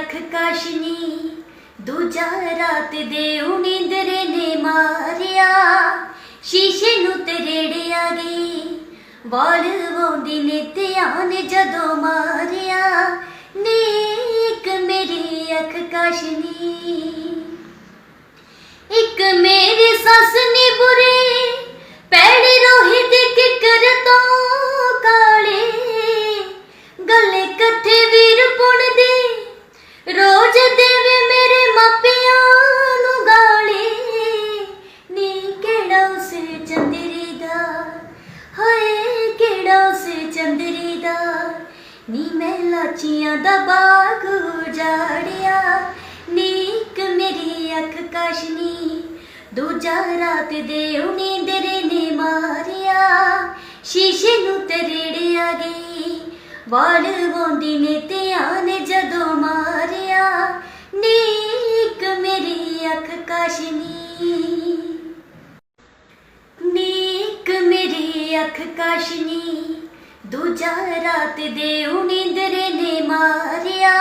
ਅੱਖ ਕਾਸ਼ਨੀ, ਦੂਜਾ ਰਾਤ ਦੇ ਉਨੀਂਦਰੇ ਨੇ ਮਾਰਿਆ। ਸ਼ੀਸ਼ੇ ਨੂੰ ਰੇੜਿਆ ਗਈ ਵਾਲ ਵਾਉਂਦੀ ਨੇ ਧਿਆਨ ਜਦੋਂ ਮਾਰਿਆ। ਨੀ ਇੱਕ ਮੇਰੀ ਅੱਖ ਕਾਸ਼ਨੀ ਕਿਹੜਾ ਚੰਦਰੀ ਦਾ? ਹਾਏ, ਕਿਹੜਾ ਉਸ ਚੰਦਰੀ ਦਾ? ਨੀ ਮੈਂ ਲਾਚੀਆਂ ਦਾ ਬਾਗ ਉਜਾੜਿਆ। ਨੀਕ ਮੇਰੀ ਅੱਖ ਕਾਸ਼ਨੀ, ਦੂਜਾ ਰਾਤ ਦੇ ਉਨੀਂਦਰੇ ਨੇ ਮਾਰਿਆ। ਸ਼ੀਸ਼ੇ ਨੂੰ ਤਰੇੜਿਆ ਗਈ, ਵਾਲ ਵਾਉਂਦੀ ਨੇ ਧਿਆਨ ਜਦੋਂ ਮਾਰਿਆ। ਨੀਕ ਮੇਰੀ ਅੱਖ ਕਾਸ਼ਨੀ। ਅੱਖ ਕਾਸ਼ਨੀ ਦੂਜਾ ਰਾਤ ਦੇ ਉਨੀਂਦਰੇ ਨੇ ਮਾਰਿਆ।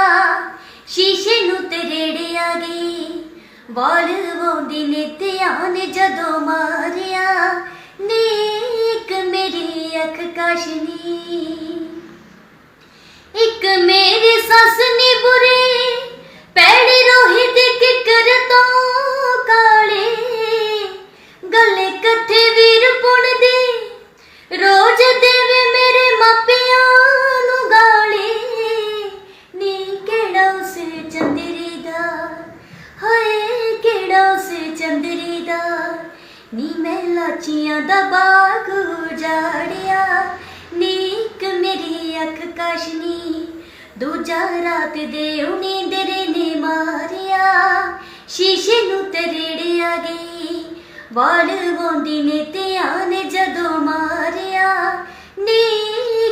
ਸ਼ੀਸ਼ੇ ਨੂੰ ਰੇੜਿਆ ਗਈ ਵਾਲ ਵਾਉਂਦੀ ਨੇ ਧਿਆਨ ਜਦੋਂ ਮਾਰਿਆ। ਨੀਕ ਮੇਰੀ ਅੱਖ ਕਾਸ਼ਨੀ ਨੀ ਮੈਂ ਲਾਚੀਆਂ ਦਾ ਬਾਗ ਉਜਾੜਿਆ ਨੀਕ ਮੇਰੀ ਅੱਖ ਕਾਸ਼ਨੀ, ਦੂਜਾ ਰਾਤ ਦੇ ਉਨੀਂਦਰੇ ਨੇ ਮਾਰਿਆ, ਸ਼ੀਸ਼ੇ ਨੂੰ ਤਰੇੜਿਆ ਗਈ, ਵਾਲ ਵਾਉਂਦੀ ਨੇ ਧਿਆਨ ਜਦੋਂ ਮਾਰਿਆ ਨੀਕ